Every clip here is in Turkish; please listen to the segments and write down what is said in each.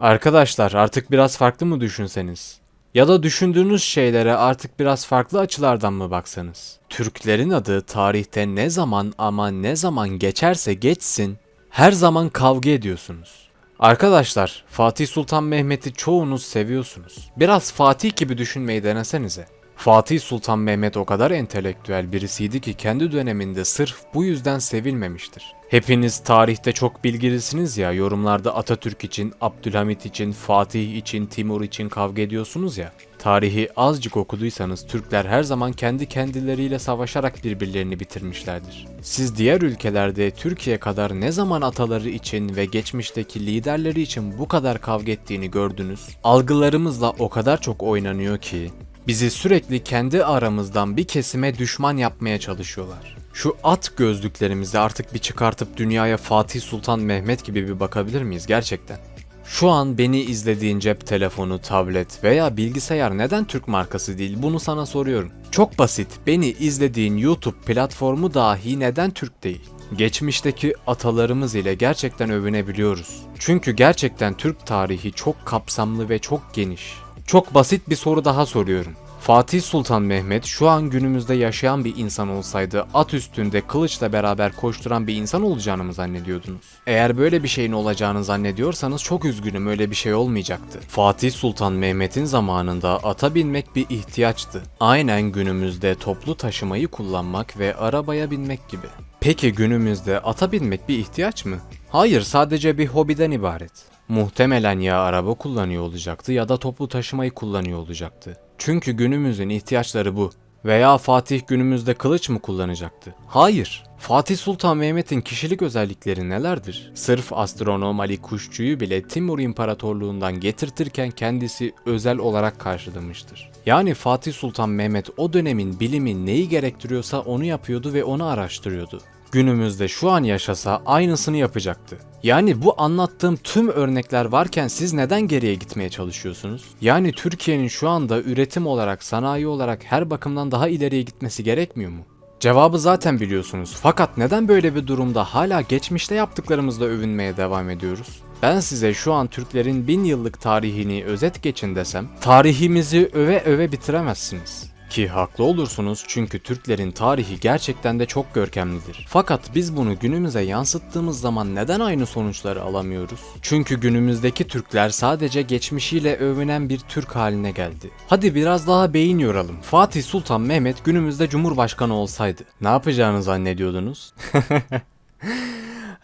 Arkadaşlar artık biraz farklı mı düşünseniz? Ya da düşündüğünüz şeylere artık biraz farklı açılardan mı baksanız? Türklerin adı tarihte ne zaman ama ne zaman geçerse geçsin her zaman kavga ediyorsunuz. Arkadaşlar Fatih Sultan Mehmet'i çoğunuz seviyorsunuz. Biraz Fatih gibi düşünmeyi denesenize. Fatih Sultan Mehmet o kadar entelektüel birisiydi ki kendi döneminde sırf bu yüzden sevilmemiştir. Hepiniz tarihte çok bilgilisiniz ya yorumlarda Atatürk için, Abdülhamit için, Fatih için, Timur için kavga ediyorsunuz ya. Tarihi azıcık okuduysanız Türkler her zaman kendi kendileriyle savaşarak birbirlerini bitirmişlerdir. Siz diğer ülkelerde Türkiye kadar ne zaman ataları için ve geçmişteki liderleri için bu kadar kavga ettiğini gördünüz. Algılarımızla o kadar çok oynanıyor ki Bizi sürekli kendi aramızdan bir kesime düşman yapmaya çalışıyorlar. Şu at gözlüklerimizi artık bir çıkartıp dünyaya Fatih Sultan Mehmet gibi bir bakabilir miyiz gerçekten? Şu an beni izlediğin cep telefonu, tablet veya bilgisayar neden Türk markası değil bunu sana soruyorum. Çok basit. Beni izlediğin YouTube platformu dahi neden Türk değil? Geçmişteki atalarımız ile gerçekten övünebiliyoruz. Çünkü gerçekten Türk tarihi çok kapsamlı ve çok geniş. Çok basit bir soru daha soruyorum. Fatih Sultan Mehmet şu an günümüzde yaşayan bir insan olsaydı at üstünde kılıçla beraber koşturan bir insan olacağını mı zannediyordunuz? Eğer böyle bir şeyin olacağını zannediyorsanız çok üzgünüm öyle bir şey olmayacaktı. Fatih Sultan Mehmet'in zamanında ata binmek bir ihtiyaçtı. Aynen günümüzde toplu taşımayı kullanmak ve arabaya binmek gibi. Peki günümüzde ata binmek bir ihtiyaç mı? Hayır sadece bir hobiden ibaret. Muhtemelen ya araba kullanıyor olacaktı ya da toplu taşımayı kullanıyor olacaktı. Çünkü günümüzün ihtiyaçları bu. Veya Fatih günümüzde kılıç mı kullanacaktı? Hayır. Fatih Sultan Mehmet'in kişilik özellikleri nelerdir? Sırf astronom Ali Kuşçu'yu bile Timur İmparatorluğundan getirtirken kendisi özel olarak karşılamıştır. Yani Fatih Sultan Mehmet o dönemin bilimi neyi gerektiriyorsa onu yapıyordu ve onu araştırıyordu günümüzde şu an yaşasa aynısını yapacaktı. Yani bu anlattığım tüm örnekler varken siz neden geriye gitmeye çalışıyorsunuz? Yani Türkiye'nin şu anda üretim olarak, sanayi olarak her bakımdan daha ileriye gitmesi gerekmiyor mu? Cevabı zaten biliyorsunuz. Fakat neden böyle bir durumda hala geçmişte yaptıklarımızla övünmeye devam ediyoruz? Ben size şu an Türklerin bin yıllık tarihini özet geçin desem, tarihimizi öve öve bitiremezsiniz. Ki haklı olursunuz çünkü Türklerin tarihi gerçekten de çok görkemlidir. Fakat biz bunu günümüze yansıttığımız zaman neden aynı sonuçları alamıyoruz? Çünkü günümüzdeki Türkler sadece geçmişiyle övünen bir Türk haline geldi. Hadi biraz daha beyin yoralım. Fatih Sultan Mehmet günümüzde Cumhurbaşkanı olsaydı ne yapacağını zannediyordunuz?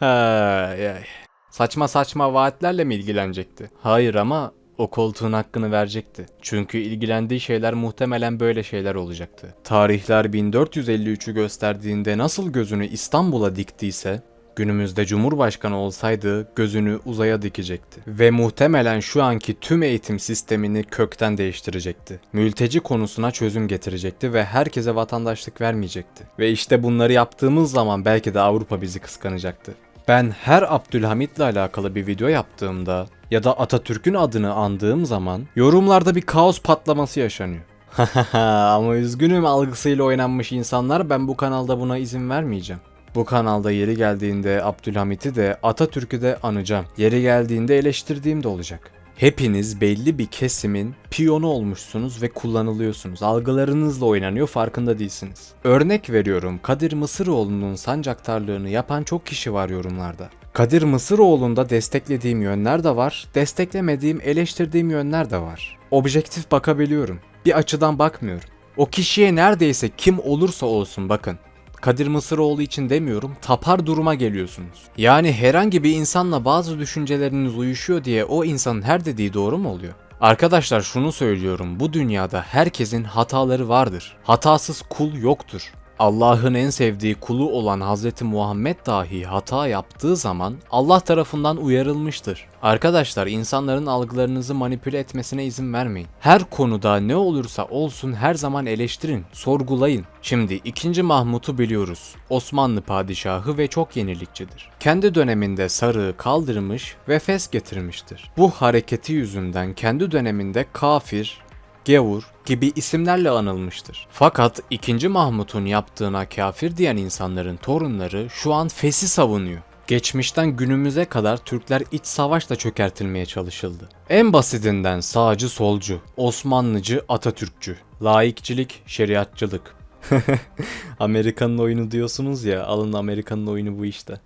Ay, ay. Saçma saçma vaatlerle mi ilgilenecekti? Hayır ama o koltuğun hakkını verecekti. Çünkü ilgilendiği şeyler muhtemelen böyle şeyler olacaktı. Tarihler 1453'ü gösterdiğinde nasıl gözünü İstanbul'a diktiyse, günümüzde Cumhurbaşkanı olsaydı gözünü uzaya dikecekti. Ve muhtemelen şu anki tüm eğitim sistemini kökten değiştirecekti. Mülteci konusuna çözüm getirecekti ve herkese vatandaşlık vermeyecekti. Ve işte bunları yaptığımız zaman belki de Avrupa bizi kıskanacaktı. Ben her Abdülhamit'le alakalı bir video yaptığımda ya da Atatürk'ün adını andığım zaman yorumlarda bir kaos patlaması yaşanıyor. Ama üzgünüm algısıyla oynanmış insanlar ben bu kanalda buna izin vermeyeceğim. Bu kanalda yeri geldiğinde Abdülhamit'i de Atatürk'ü de anacağım. Yeri geldiğinde eleştirdiğim de olacak. Hepiniz belli bir kesimin piyonu olmuşsunuz ve kullanılıyorsunuz. Algılarınızla oynanıyor farkında değilsiniz. Örnek veriyorum Kadir Mısıroğlu'nun sancaktarlığını yapan çok kişi var yorumlarda. Kadir Mısıroğlu'nda desteklediğim yönler de var, desteklemediğim, eleştirdiğim yönler de var. Objektif bakabiliyorum. Bir açıdan bakmıyorum. O kişiye neredeyse kim olursa olsun bakın. Kadir Mısıroğlu için demiyorum, tapar duruma geliyorsunuz. Yani herhangi bir insanla bazı düşünceleriniz uyuşuyor diye o insanın her dediği doğru mu oluyor? Arkadaşlar şunu söylüyorum, bu dünyada herkesin hataları vardır. Hatasız kul yoktur. Allah'ın en sevdiği kulu olan Hz. Muhammed dahi hata yaptığı zaman Allah tarafından uyarılmıştır. Arkadaşlar insanların algılarınızı manipüle etmesine izin vermeyin. Her konuda ne olursa olsun her zaman eleştirin, sorgulayın. Şimdi 2. Mahmut'u biliyoruz. Osmanlı padişahı ve çok yenilikçidir. Kendi döneminde sarığı kaldırmış ve fes getirmiştir. Bu hareketi yüzünden kendi döneminde kafir, gevur gibi isimlerle anılmıştır. Fakat 2. Mahmut'un yaptığına kafir diyen insanların torunları şu an Fes'i savunuyor. Geçmişten günümüze kadar Türkler iç savaşla çökertilmeye çalışıldı. En basitinden sağcı solcu, Osmanlıcı Atatürkçü, laikçilik, şeriatçılık. Amerikan'ın oyunu diyorsunuz ya alın Amerikan'ın oyunu bu işte.